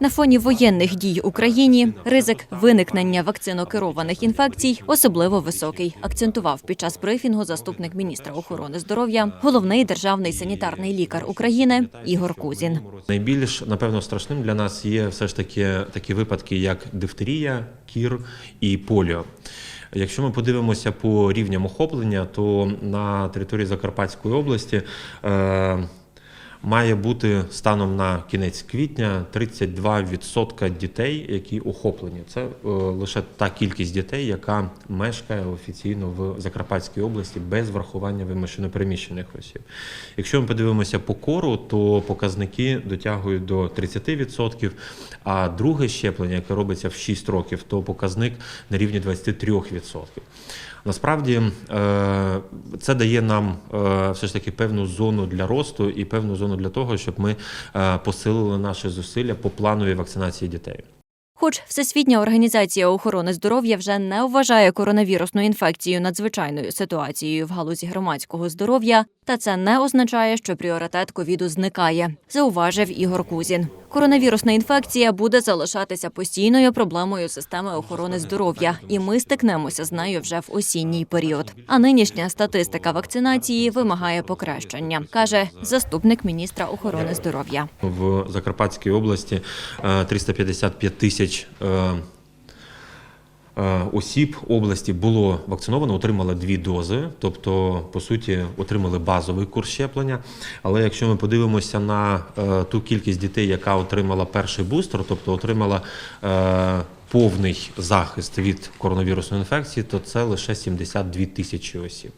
На фоні воєнних дій Україні ризик виникнення вакцинокерованих інфекцій особливо високий. Акцентував під час брифінгу заступник міністра охорони здоров'я, головний державний санітарний лікар України Ігор Кузін. Найбільш напевно страшним для нас є все ж таки такі випадки, як дифтерія, кір і поліо. Якщо ми подивимося по рівням охоплення, то на території Закарпатської області е, має бути станом на кінець квітня 32% дітей, які охоплені. Це е, лише та кількість дітей, яка мешкає офіційно в Закарпатській області без врахування вимушено переміщених осіб. Якщо ми подивимося по кору, то показники дотягують до 30%, а друге щеплення, яке робиться в 6 років, то показник на рівні 23%. Насправді е, це дає нам е, все ж таки певну зону для росту і певну зону для того, щоб ми е, посилили наші зусилля по плановій вакцинації дітей. Хоч Всесвітня організація охорони здоров'я вже не вважає коронавірусну інфекцію надзвичайною ситуацією в галузі громадського здоров'я, та це не означає, що пріоритет ковіду зникає, зауважив Ігор Кузін. Коронавірусна інфекція буде залишатися постійною проблемою системи охорони здоров'я, і ми стикнемося з нею вже в осінній період. А нинішня статистика вакцинації вимагає покращення, каже заступник міністра охорони здоров'я. В Закарпатській області е, 355 тисяч е, е, осіб області було вакциновано, отримали дві дози, тобто, по суті, отримали базовий курс щеплення. Але якщо ми подивимося на е, ту кількість дітей, яка отримала перший бустер, тобто отримала повний захист від коронавірусної інфекції, то це лише 72 тисячі осіб.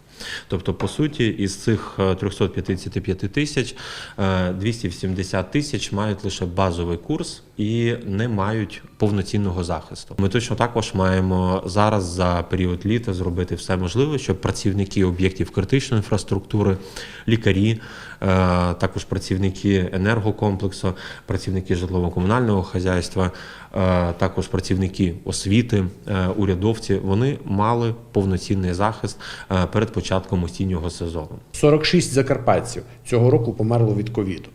Тобто, по суті, із цих е, 355 тисяч е, 270 тисяч мають лише базовий курс і не мають повноцінного захисту. Ми точно також маємо зараз за період літа зробити все можливе, щоб працівники об'єктів критичної інфраструктури, лікарі, е, також працівники енергокомплексу, працівники житлово-комунального хазяйства, е, також працівники освіти, е, урядовці, вони мали повноцінний захист перед початком осіннього сезону. 46 закарпатців цього року померло від ковіду.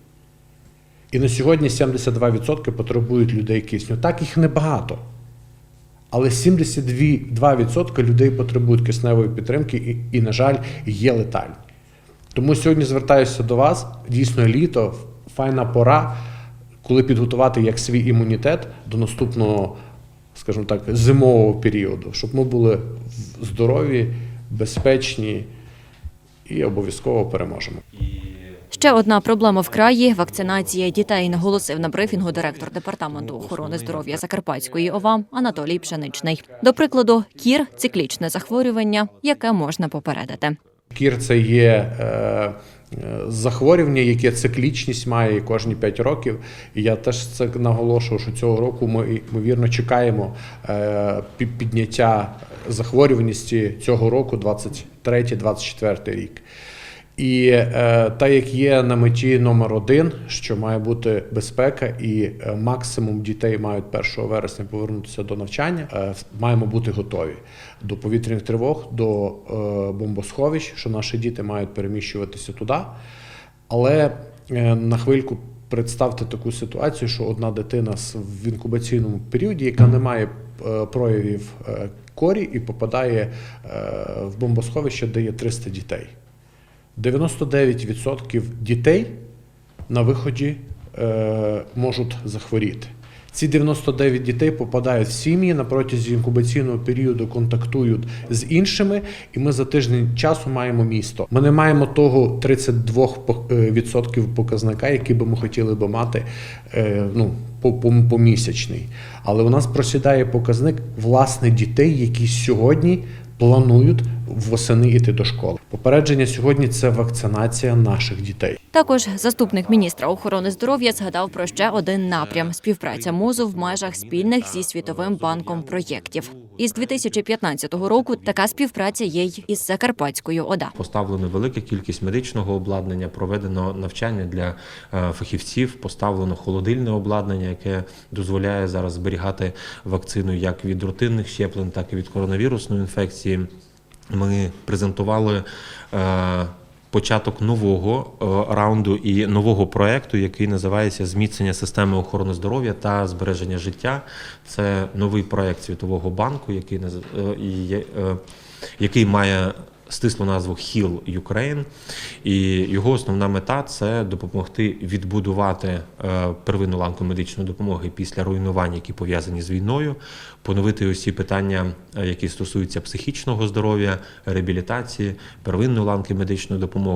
І на сьогодні 72% потребують людей кисню. Так їх небагато. Але 72% людей потребують кисневої підтримки і, і, на жаль, є летальні. Тому сьогодні звертаюся до вас. Дійсно, літо, файна пора, коли підготувати як свій імунітет до наступного, скажімо так, зимового періоду, щоб ми були здорові, безпечні і обов'язково переможемо. Ще одна проблема в краї вакцинація дітей, наголосив на брифінгу директор департаменту охорони здоров'я Закарпатської ОВА Анатолій Пшеничний. До прикладу, кір циклічне захворювання, яке можна попередити. Кір це є е, е, захворювання, яке циклічність має кожні 5 років. І я теж це наголошую, що цього року ми ймовірно чекаємо е, підняття захворюваності цього року, 23-24 рік. І е, так як є на меті номер один, що має бути безпека, і е, максимум дітей мають 1 вересня повернутися до навчання, е, маємо бути готові до повітряних тривог, до е, бомбосховищ, що наші діти мають переміщуватися туди. Але е, на хвильку представте таку ситуацію, що одна дитина в інкубаційному періоді, яка не має е, проявів е, корі і попадає е, в бомбосховище, де є 300 дітей. 99% дітей на виході е, можуть захворіти. Ці 99 дітей попадають в сім'ї на протязі інкубаційного періоду, контактують з іншими, і ми за тиждень часу маємо місто. Ми не маємо того 32% показника, який би ми хотіли би мати е, ну, по- по- помісячний. Але у нас просідає показник власне дітей, які сьогодні планують восени йти до школи. Попередження сьогодні це вакцинація наших дітей. Також заступник міністра охорони здоров'я згадав про ще один напрям співпраця мозу в межах спільних зі світовим банком проєктів. Із 2015 року така співпраця є й із Закарпатською ОДА. Поставлено велика кількість медичного обладнання, проведено навчання для е, фахівців, поставлено холодильне обладнання, яке дозволяє зараз зберігати вакцину як від рутинних щеплень, так і від коронавірусної інфекції. Ми презентували е, початок нового е, раунду і нового проекту, який називається Зміцнення системи охорони здоров'я та збереження життя. Це новий проект Світового банку, який е, який має стислу назву Heal Ukraine. І його основна мета це допомогти відбудувати е, первинну ланку медичної допомоги після руйнувань, які пов'язані з війною, поновити усі питання, е, які стосуються психічного здоров'я, реабілітації, первинної ланки медичної допомоги.